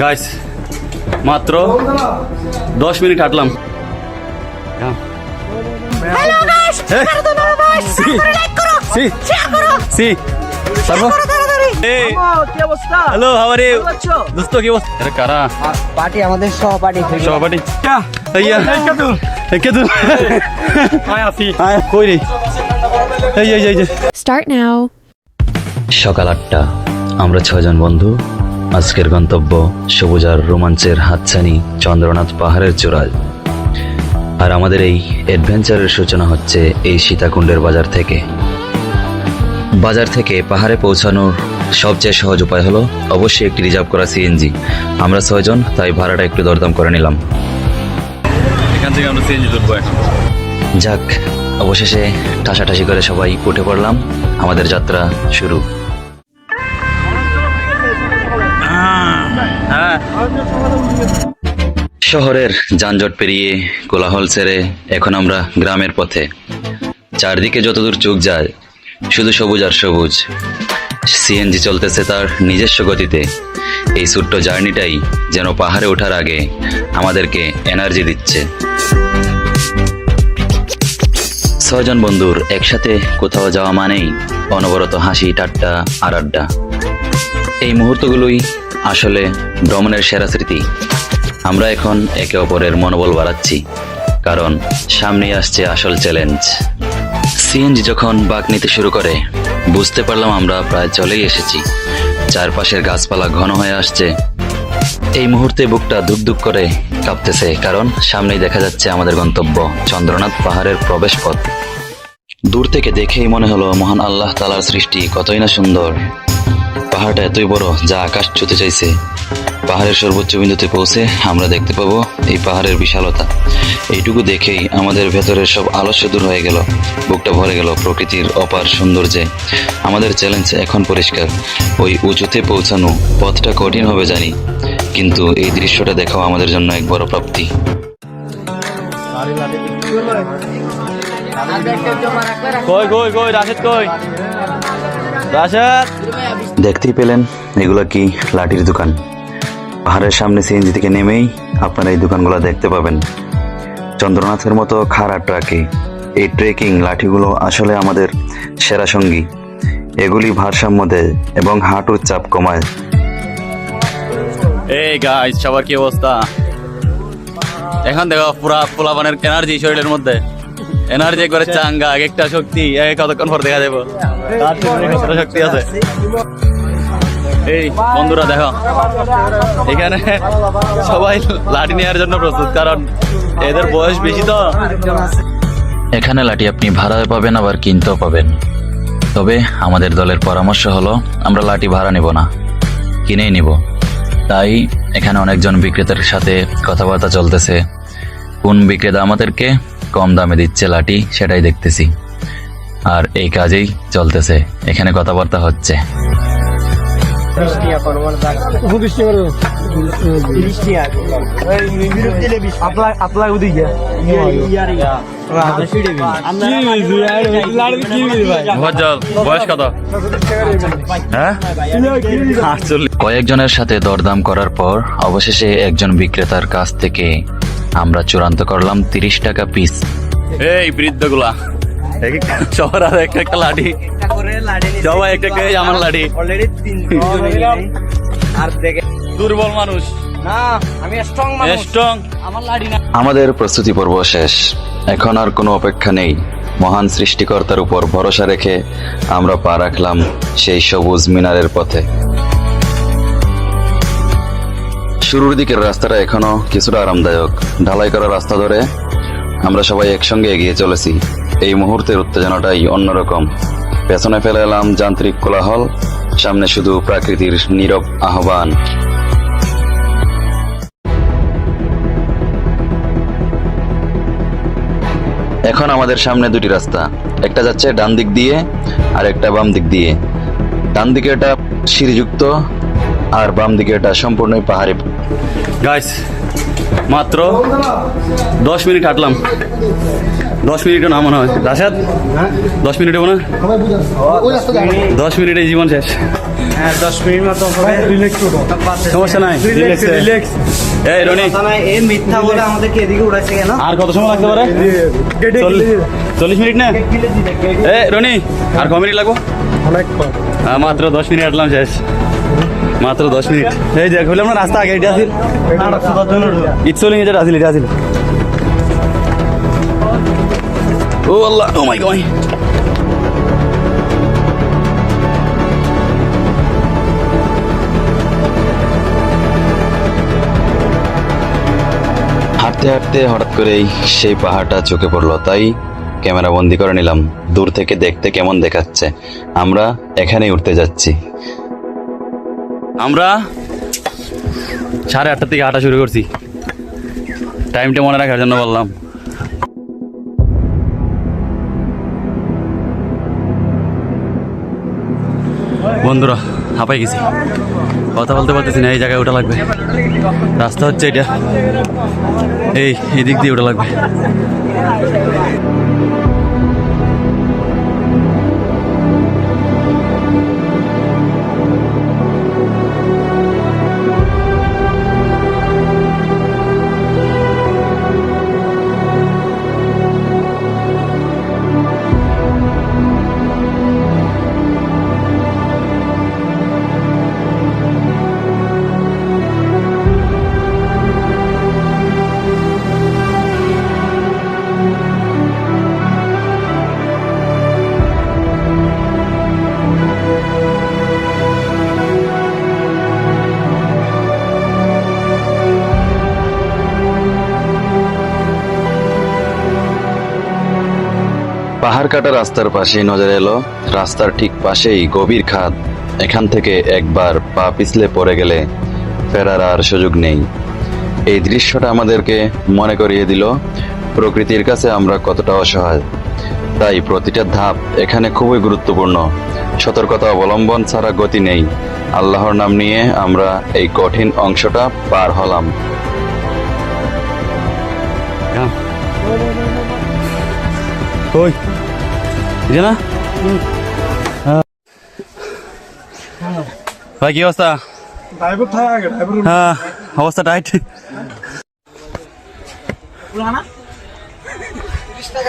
Guys মাত্র দশ minute হাঁটলাম। Hello guys? Maradona guys হাওয়ার দোস্ত কি অবস্থা? কারা? পার্টি আমাদের সহপাঠী সহপাঠী? আইয়া কেদু আয় আসি। আয় কই রে? এই এই এই এই Start সকাল আটটা আমরা ছয়জন বন্ধু। আজকের গন্তব্য সবুজার রোমাঞ্চের হাতছানি চন্দ্রনাথ পাহাড়ের চূড়ায়। আর আমাদের এই অ্যাডভেঞ্চারের সূচনা হচ্ছে এই সীতাকুণ্ডের বাজার থেকে। বাজার থেকে পাহাড়ে পৌঁছানোর সবচেয়ে সহজ উপায় হলো অবশ্যই একটি রিজার্ভ করা সিএনজি আমরা ছয়জন তাই ভাড়াটা একটু দরদাম করে নিলাম। এখান থেকে আমরা সিএনজি তুলবো এখন। যাক অবশেষে ঠাসাঠাসি করে সবাই উঠে পড়লাম। আমাদের যাত্রা শুরু। শহরের যানজট পেরিয়ে কোলাহল ছেড়ে এখন আমরা গ্রামের পথে। চারদিকে যতদূর চোখ যায়, শুধু সবুজ আর সবুজ। সিএনজি চলতেছে তার নিজস্ব গতিতে। এই ছোট্ট জার্নিটাই যেন পাহাড়ে ওঠার আগে আমাদেরকে এনার্জি দিচ্ছে। ছয়জন বন্ধুর একসাথে কোথাও যাওয়া মানেই অনবরত হাসি, ঠাট্টা আর আড্ডা। এই মুহূর্তগুলোই আসলে ভ্রমণের সেরা স্মৃতি। আমরা এখন একে অপরের মনোবল বাড়াচ্ছি, কারণ সামনেই আসছে আসল চ্যালেঞ্জ। সিএনজি যখন বাঘ নিতে শুরু করে, বুঝতে পারলাম আমরা প্রায় চলেই এসেছি। চারপাশের গাছপালা ঘন হয়ে আসছে। এই মুহূর্তে বুকটা ধুকধুক করে কাঁপতেছে, কারণ সামনেই দেখা যাচ্ছে আমাদের গন্তব্য, চন্দ্রনাথ পাহাড়ের প্রবেশ পথ দূর থেকে দেখেই মনে হলো, মহান আল্লাহ তালার সৃষ্টি কতই না সুন্দর। পাহাড়টা এতই বড় যা আকাশ ছুতে চাইছে। পাহাড়ের সর্বোচ্চ বিন্দুতে পৌঁছে আমরা দেখতে পাবো এই পাহাড়ের বিশালতা। এইটুকু দেখেই আমাদের ভেতরের সব আলস্য দূর হয়ে গেল, বুকটা ভরে গেল প্রকৃতির অপার সৌন্দর্যে। আমাদের চ্যালেঞ্জ এখন পরিষ্কার, ওই উঁচুতে পৌঁছানো পথটা কঠিন হবে জানি, কিন্তু এই দৃশ্যটা দেখাও আমাদের জন্য এক বড় প্রাপ্তি। কই কই কই, রাশেদ কই? দেখতেই পেলেন এগুলো কি লাঠির দোকান? পাহাড়ের সামনে সিএনজি থেকে নেমেই আপনারা এই দোকানগুলো দেখতে পাবেন। চন্দ্রনাথের মতো খাড়া ট্রাকে এই ট্রেকিং লাঠিগুলো আসলে আমাদের সেরা সঙ্গী। এগুলি ভারসাম্য দেয় এবং হাঁটুর চাপ কমায়। এই গাইস সবার কি অবস্থা? এখন দেখো পুরা পোলাপানের এনার্জি শরীরের মধ্যে। এনার্জি করে চাঙ্গা, এক একটা শক্তি কতক্ষণ পর দেখা তার শক্তি আছে। এই, বন্ধুরা, দেখো। এখানে সবাই লাঠি নেওয়ার জন্য প্রস্তুত, কারণ এদের বয়স বেশি তো। এখানে লাঠি আপনি ভাড়ায় পাবেন, আবার কিনতেও পাবেন। তবে আমাদের দলের পরামর্শ হলো, আমরা লাঠি ভাড়া নেব না, কিনেই নিব। তাই এখানে অনেকজন বিক্রেতার সাথে কথাবার্তা চলতেছে। কোন বিক্রেতা আমাদেরকে কম দামে দিচ্ছে লাঠি সেটাই দেখতেছি। আর এই কাজেই চলতেছে। এখানে কথাবার্তা হচ্ছে। হ্যাঁ? কয়েকজনের সাথে দরদাম করার পর অবশেষে একজন বিক্রেতার কাছ থেকে আমরা চূড়ান্ত করলাম তিরিশ টাকা পিস এই বৃদ্ধগুলা সবার আর একটা একটা লাঠি সবাই একটা একটা আমার লাঠি আর দেখে দুর্বল মানুষ। না আমি স্ট্রং মানুষ। স্ট্রং আমার লাঠি না। আমাদের প্রস্তুতি পর্ব শেষ। এখন আর কোনো অপেক্ষা নেই। মহান সৃষ্টিকর্তার উপর ভরসা রেখে আমরা পা রাখলাম সেই সবুজ মিনারের পথে। শুরুর দিকের রাস্তাটা এখনও কিছুটা আরামদায়ক। ঢালাই করা রাস্তা ধরে আমরা সবাই একসঙ্গে এগিয়ে চলেছি। এই মুহূর্তের উত্তেজনাটাই অন্যরকম। পেছনে ফেলে এলাম যান্ত্রিক কোলাহল, সামনে শুধু প্রাকৃতির নীরব আহ্বান। এখন আমাদের সামনে দুটি রাস্তা। একটা যাচ্ছে ডান দিক দিয়ে আর একটা বাম দিক দিয়ে। ডান দিকে এটা সিঁড়িযুক্ত আর বাম দিকে এটা সম্পূর্ণই পাহাড়ি। গাইস মাত্র দশ মিনিট হাঁটলাম। দশ মিনিটও না মনে হয়। রাশাদ দশ মিনিটে মনে হয়? দশ মিনিটে জীবন শেষ। হ্যাঁ দশ মিনিট মতো হবে। সমস্যা নাই রিল্যাক্স এই রনি। এই মিথ্যা বলে আমাদেরকে এদিকে উড়াইছে কেন? আর কত সময় লাগতে পারে? চল্লিশ মিনিট না? এ রনি আর ক মিনিট লাগবো? অনেক হ্যাঁ, মাত্র দশ মিনিট আসলাম শেষ। মাত্র দশ মিনিট। এই যে হইলাম না রাস্তা আগে, এটা আসিল ইটসলিং যেটা আসিল এটা আসিল ও আল্লাহ ও মাই গড হাঁটতে হাঁটতে হঠাৎ করেই সেই পাহাড়টা চোখে পড়ল, তাই ক্যামেরা বন্দি করে নিলাম। দূর থেকে দেখতে কেমন দেখাচ্ছে। আমরা এখানেই উঠতে যাচ্ছি। আমরা সাড়ে আটটার থেকে হাঁটা শুরু করছি। টাইমটা মনে রাখার জন্য বললাম। বন্ধুরা, হাঁপাই গেছি। কথা বলতে পারতেছি না, এই জায়গায় ওটা লাগবে। রাস্তা হচ্ছে এটা। এই এই দিক দিয়ে ওটা লাগবে। পাহাড় কাটা রাস্তার পাশেই নজর এলো। রাস্তার ঠিক পাশেই গভীর খাদ। এখান থেকে একবার পা পিছলে পড়ে গেলে ফেরার আর সুযোগ নেই। এই দৃশ্যটা আমাদেরকে মনে করিয়ে দিল, প্রকৃতির কাছে আমরা কতটা অসহায়। তাই প্রতিটা ধাপ এখানে খুবই গুরুত্বপূর্ণ। সতর্কতা অবলম্বন ছাড়া গতি নেই। আল্লাহর নাম নিয়ে আমরা এই কঠিন অংশটা পার হলাম। হ্যাঁ। না হ্যাঁ। ভাই কি অবস্থা? হ্যাঁ অবস্থা টাইট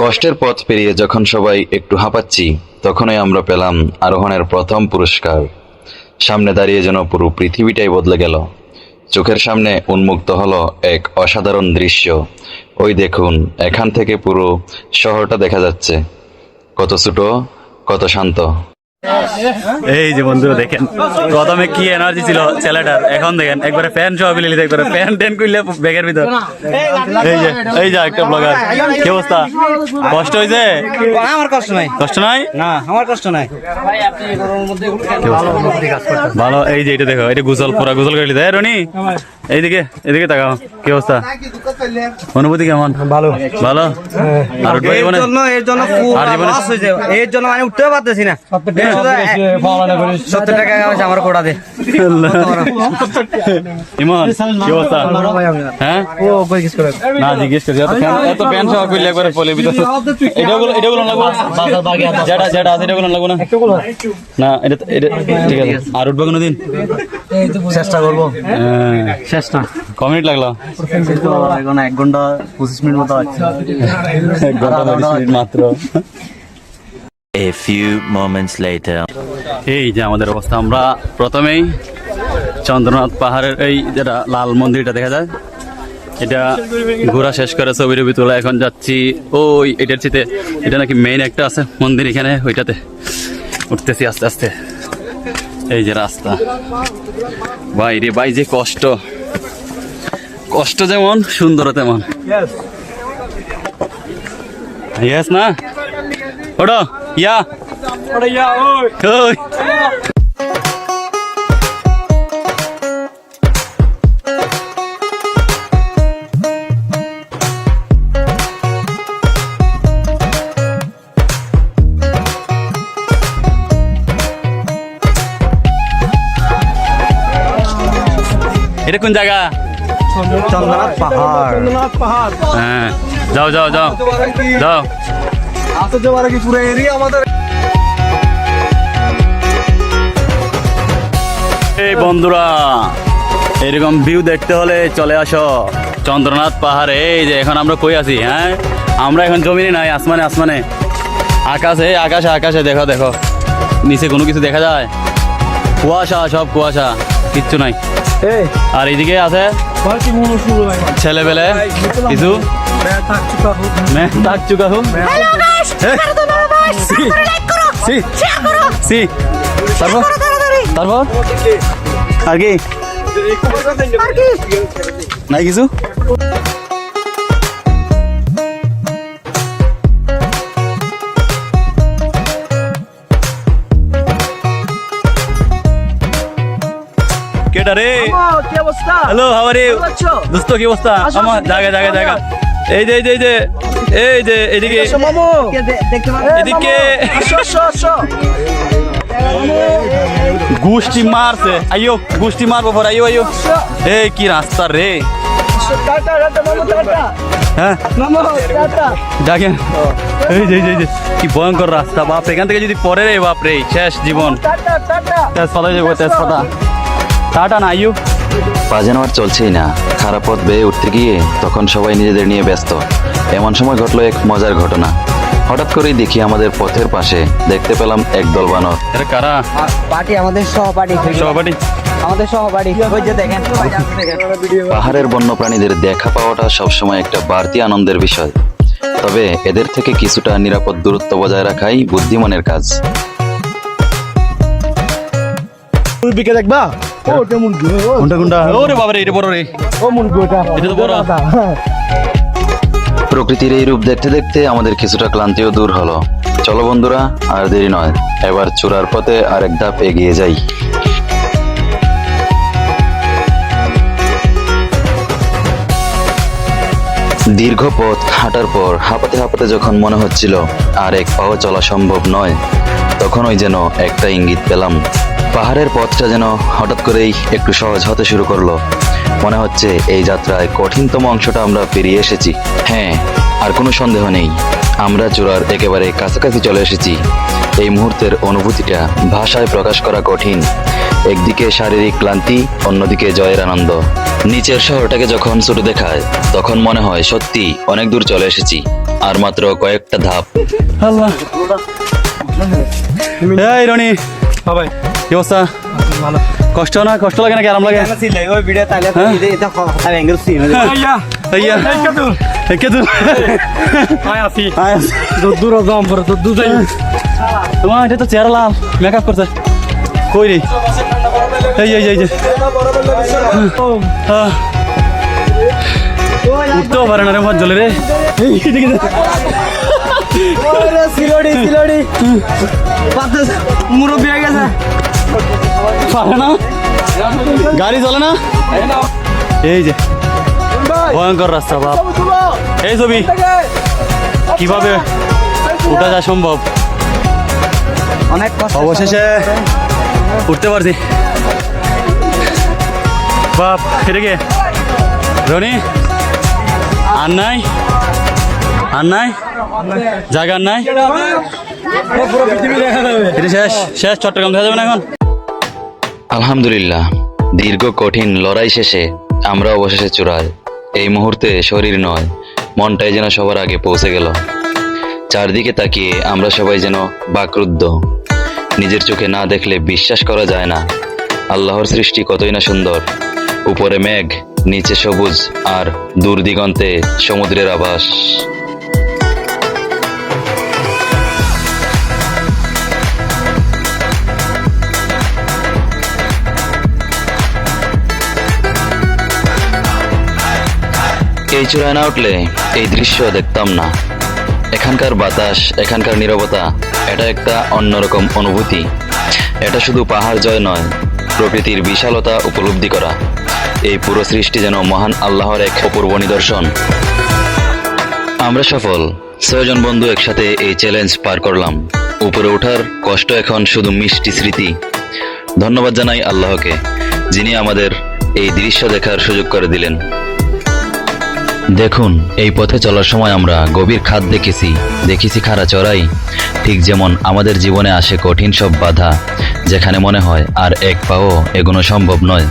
কষ্টের পথ পেরিয়ে যখন সবাই একটু হাঁপাচ্ছি তখনই আমরা পেলাম আরোহণের প্রথম পুরস্কার। সামনে দাঁড়িয়ে যেন পুরো পৃথিবীটাই বদলে গেল। চোখের সামনে উন্মুক্ত হলো এক অসাধারণ দৃশ্য। ওই দেখুন এখান থেকে পুরো শহরটা দেখা যাচ্ছে। কত ছোট কত শান্ত। এই যে বন্ধুরা দেখেন প্রথমে কি এনার্জি ছিল ছেলেটার? এখন দেখেন একবারে ফ্যান সহ বিলে লিতে একবারে ফ্যান টেন করলে ব্যাগের ভিতর। এই যে এই যে একটা ব্লগার কি অবস্থা? কষ্ট হয়েছে? আমার কষ্ট নাই। কষ্ট নাই? না আমার কষ্ট নাই। ভালো এই যে এটা দেখো এটা গুজল পুরা গুজল করে লিতে রনি এইদিকে এদিকে তাকাও কি অবস্থা? অনুভূতি কেমন? ভালো। ভালো? আর এর জীবনে? জন্য এর জন্য এর জন্য মানে উঠতেও পারতেছি না। সত্তর টাকা আমার কোটা দে। ইমন কি অবস্থা? হ্যাঁ? না জিজ্ঞেস করছি এত প্যান সহ করলে একবারে পলে ভিতর এটা গুলো এটা গুলো লাগবো যেটা যেটা আছে এটা গুলো লাগবো না? না এটা এটা ঠিক আছে। আর উঠবে কোনো দিন চেষ্টা করব। হ্যাঁ। চেষ্টা। ক মিনিট লাগল? এক ঘণ্টা পঁচিশ মিনিট মতো আছে। এক ঘণ্টা পঁচিশ মিনিট মাত্র। A few moments later. এই যে আমাদের অবস্থা আমরা প্রথমেই চন্দ্রনাথ পাহাড়ের এই যেটা লাল মন্দিরটা দেখা যায় এটা ঘোরা শেষ করে ছবি টবি তোলা এখন যাচ্ছি। ওই এটার চিতে এটা নাকি মেইন একটা আছে মন্দির এখানে ওইটাতে উঠতেছি আস্তে আস্তে। এই যে রাস্তা। ভাই রে ভাই যে কষ্ট। কষ্ট যেমন সুন্দর তেমন। ইয়েস না? ওটো ইয়া ওই এটা কোন জায়গা চন্দ্রনাথ পাহাড় হ্যাঁ যাও যাও যাও যাও যাওয়ার আগে পুরো আমাদের এই বন্ধুরা এরকম ভিউ দেখতে হলে চলে আসো। চন্দ্রনাথ পাহাড়ে এই যে এখন আমরা কই আছি হ্যাঁ? আমরা এখন জমিনে নাই আসমানে আসমানে। আকাশে আকাশে আকাশে দেখো দেখো। নিচে কোনো কিছু দেখা যায়? কুয়াশা সব কুয়াশা কিচ্ছু নাই। আর এইদিকে আছে? ছেলেবেলে কিছু? থাক চুকা হুম হ্যাঁ। সি সি তারপর? আর কি নাই কিছু? কেটা রে? হ্যালো হাওয়ারে দোস্ত কি অবস্থা? আমার জায়গা জায়গা জায়গা। এই যে এই যে। এই যে এদিকে এদিকে। গুষ্টি মারছে। আইও গুষ্টি মারবো পর আইও আইও এই কি রাস্তা রে? টাটা হ্যাঁ? মামু দেখেন এই যে এই যে, কি ভয়ঙ্কর রাস্তা বাপ। এখান থেকে যদি পরে রে বাপ রে শেষ জীবন। Tata tata. তেজপাতা যাব তেজপাতা। টাটা না আইও যেন আর চলছেই না। খারাপ পথ বেয়ে উঠতে গিয়ে তখন সবাই নিজেদের নিয়ে ব্যস্ত। এমন সময় ঘটলো এক মজার ঘটনা। হঠাৎ করেই দেখি আমাদের পথের পাশে দেখতে পেলাম একদল বানর। এটা কারা? পার্টি আমাদের সহপাঠী সহপাঠী? আমাদের সহপাঠী ওই যে দেখেন। পাহাড়ের বন্যপ্রাণীদের দেখা পাওয়াটা সবসময় একটা বাড়তি আনন্দের বিষয়। তবে এদের থেকে কিছুটা নিরাপদ দূরত্ব বজায় রাখাই বুদ্ধিমানের কাজ। বিকে দেখবা? ও কেমন কোনটা কোনটা ওরে বাবা রে এটা বড় রে। ও মন গোটা এটা তো বড়। প্রকৃতির এই রূপ দেখতে দেখতে আমাদের কিছুটা ক্লান্তিও দূর হলো। চলো বন্ধুরা, আর দেরি নয়। এবার চূড়ার পথে আর এক ধাপ এগিয়ে যাই। দীর্ঘ পথ হাঁটার পর হাঁপাতে হাঁপাতে যখন মনে হচ্ছিল, আর এক পাও চলা সম্ভব নয় তখন ওই যেন একটা ইঙ্গিত পেলাম। পাহাড়ের পথটা যেন হঠাৎ করেই একটু সহজ হতে শুরু করল। মনে হচ্ছে এই যাত্রায় কঠিনতম অংশটা আমরা পেরিয়ে এসেছি। হ্যাঁ আর কোনো সন্দেহ নেই। আমরা চূড়ার একেবারে কাছাকাছি চলে এসেছি। এই মুহূর্তের অনুভূতিটা ভাষায় প্রকাশ করা কঠিন। একদিকে শারীরিক ক্লান্তি অন্যদিকে জয়ের আনন্দ। নিচের শহরটাকে যখন ছোট দেখায় তখন মনে হয় সত্যি অনেক দূর চলে এসেছি। আর মাত্র কয়েকটা ধাপ। আল্লাহ। এই রনি। সবাই কি অবস্থা? কষ্ট না? কষ্ট লাগে নাকি? আরাম লাগে? হ্যাঁ? তোমার এটা তো চেহারা লাল। মেকআপ করছে। কই রে? এই এই এই উঠতেও পারে না রে আমার জলে রে মুরব্বী হয়ে গেছে। পারে না। গাড়ি চলে না? এই যে, ভয়ঙ্কর রাস্তা বাপ। এই ছবি, কীভাবে উঠা যায় সম্ভব? অনেক অবশেষে উঠতে পারছি। বাপ, এটা কে? রনি? আর নাই আর নাই জায়গা নাই শেষ শেষ, চট্টগ্রাম দেখা যাবে না এখন। আলহামদুলিল্লাহ, দীর্ঘ কঠিন লড়াই শেষে আমরা অবশেষে চূড়ায়। এই মুহূর্তে শরীর নয়, মনটাই যেন সবার আগে পৌঁছে গেল। চারদিকে তাকিয়ে আমরা সবাই যেন বাকরুদ্ধ। নিজের চোখে না দেখলে বিশ্বাস করা যায় না। আল্লাহর সৃষ্টি কতই না সুন্দর। উপরে মেঘ, নিচে সবুজ আর দূর দিগন্তে সমুদ্রের আভাস। এই চূড়ায় না উঠলে এই দৃশ্য দেখতাম না। এখানকার বাতাস, এখানকার নীরবতা, এটা একটা অন্যরকম অনুভূতি। এটা শুধু পাহাড় জয় নয়, প্রকৃতির বিশালতা উপলব্ধি করা। এই পুরো সৃষ্টি যেন মহান আল্লাহর এক অপূর্ব নিদর্শন। আমরা সফল, ছয়জন বন্ধু একসাথে এই চ্যালেঞ্জ পার করলাম। উপরে ওঠার কষ্ট এখন শুধু মিষ্টি স্মৃতি। ধন্যবাদ জানাই আল্লাহকে, যিনি আমাদের এই দৃশ্য দেখার সুযোগ করে দিলেন। দেখুন, এই পথে চলার সময় আমরা গভীর খাদ দেখেছি। দেখেছি খাড়া চড়াই। ঠিক যেমন আমাদের জীবনে আসে কঠিন সব বাধা, যেখানে মনে হয় আর এক পাও এগোনো সম্ভব নয়।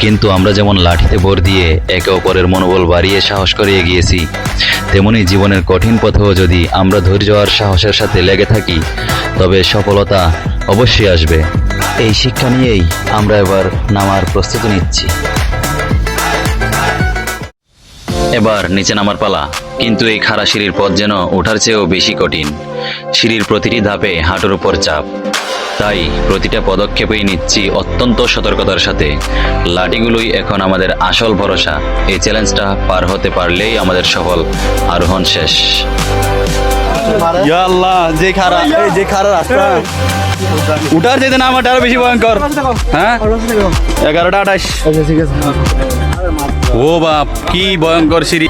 কিন্তু আমরা যেমন লাঠিতে ভর দিয়ে একে অপরের মনোবল বাড়িয়ে সাহস করে এগিয়েছি, তেমনি জীবনের কঠিন পথেও যদি আমরা ধৈর্য আর সাহসের সাথে লেগে থাকি, তবে সফলতা অবশ্যই আসবে। এই শিক্ষা নিয়েই আমরা এবার নামার প্রস্তুতি নিচ্ছি। এবার নিচে নামার পালা কিন্তু এই খাড়া সিঁড়ির পথ যেন ওঠার চেয়েও বেশি কঠিন। সিঁড়ির প্রতিটি ধাপে হাঁটুর উপর চাপ। তাই প্রতিটা পদক্ষেপেই নিচ্ছি অত্যন্ত সতর্কতার সাথে। লাঠিগুলোই এখন আমাদের আসল ভরসা। এই চ্যালেঞ্জটা পার হতে পারলেই আমাদের সফল আরোহণ শেষ। ইয়া আল্লাহ যে খারা এই যে খারা রাস্তা। উঠার যেতে না আমার বেশি ভয়ঙ্কর। হ্যাঁ? এগারোটা আঠাশ। ঠিক আছে। ও বাপ কি ভয়ঙ্কর সিঁড়ি